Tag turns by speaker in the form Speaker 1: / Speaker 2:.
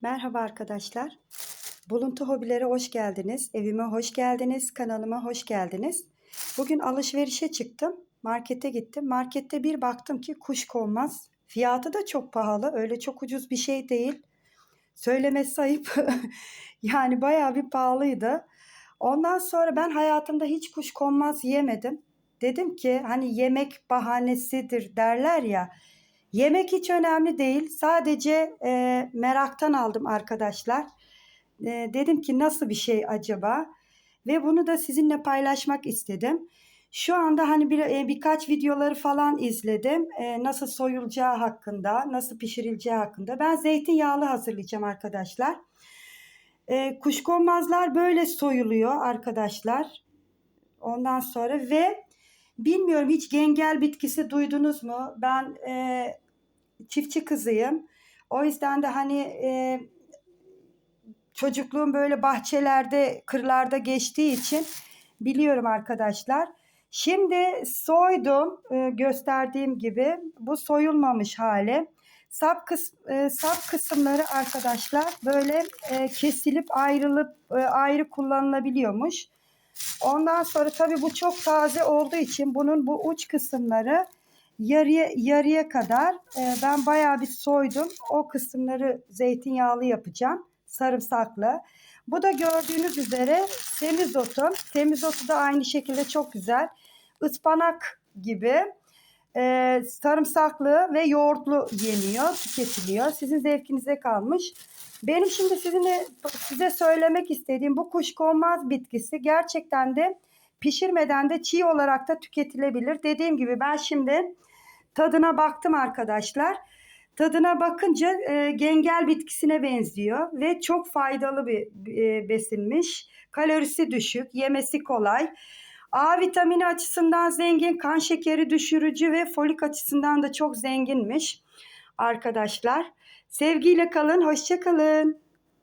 Speaker 1: Merhaba arkadaşlar. Buluntu hobilere hoş geldiniz. Evime hoş geldiniz. Kanalıma hoş geldiniz. Bugün alışverişe çıktım. Markete gittim. Markette bir baktım ki kuşkonmaz. Fiyatı da çok pahalı. Öyle çok ucuz bir şey değil. Söylemesi ayıp. yani bayağı bir pahalıydı. Ondan sonra ben hayatımda hiç kuşkonmaz yemedim. Dedim ki hani yemek bahanesidir derler ya. Yemek hiç önemli değil. Sadece e, meraktan aldım arkadaşlar. E, dedim ki nasıl bir şey acaba? Ve bunu da sizinle paylaşmak istedim. Şu anda hani bir, e, birkaç videoları falan izledim. E, nasıl soyulacağı hakkında, nasıl pişirileceği hakkında. Ben zeytinyağlı hazırlayacağım arkadaşlar. E, kuşkonmazlar böyle soyuluyor arkadaşlar. Ondan sonra ve bilmiyorum hiç gengel bitkisi duydunuz mu? Ben e, çiftçi kızıyım. O yüzden de hani e, çocukluğum böyle bahçelerde, kırlarda geçtiği için biliyorum arkadaşlar. Şimdi soydum e, gösterdiğim gibi. Bu soyulmamış hali. Sap, kıs, e, sap kısımları arkadaşlar böyle e, kesilip ayrılıp e, ayrı kullanılabiliyormuş. Ondan sonra tabii bu çok taze olduğu için bunun bu uç kısımları yarıya yarıya kadar e, ben bayağı bir soydum. O kısımları zeytinyağlı yapacağım. Sarımsaklı. Bu da gördüğünüz üzere semizotum. Semizotu da aynı şekilde çok güzel. Ispanak gibi e, sarımsaklı ve yoğurtlu yeniyor, tüketiliyor. Sizin zevkinize kalmış. Benim şimdi sizinle size söylemek istediğim bu kuşkonmaz bitkisi gerçekten de pişirmeden de çiğ olarak da tüketilebilir. Dediğim gibi ben şimdi tadına baktım arkadaşlar. Tadına bakınca e, gengel bitkisine benziyor ve çok faydalı bir e, besinmiş. Kalorisi düşük, yemesi kolay. A vitamini açısından zengin, kan şekeri düşürücü ve folik açısından da çok zenginmiş arkadaşlar. Sevgiyle kalın, hoşça kalın.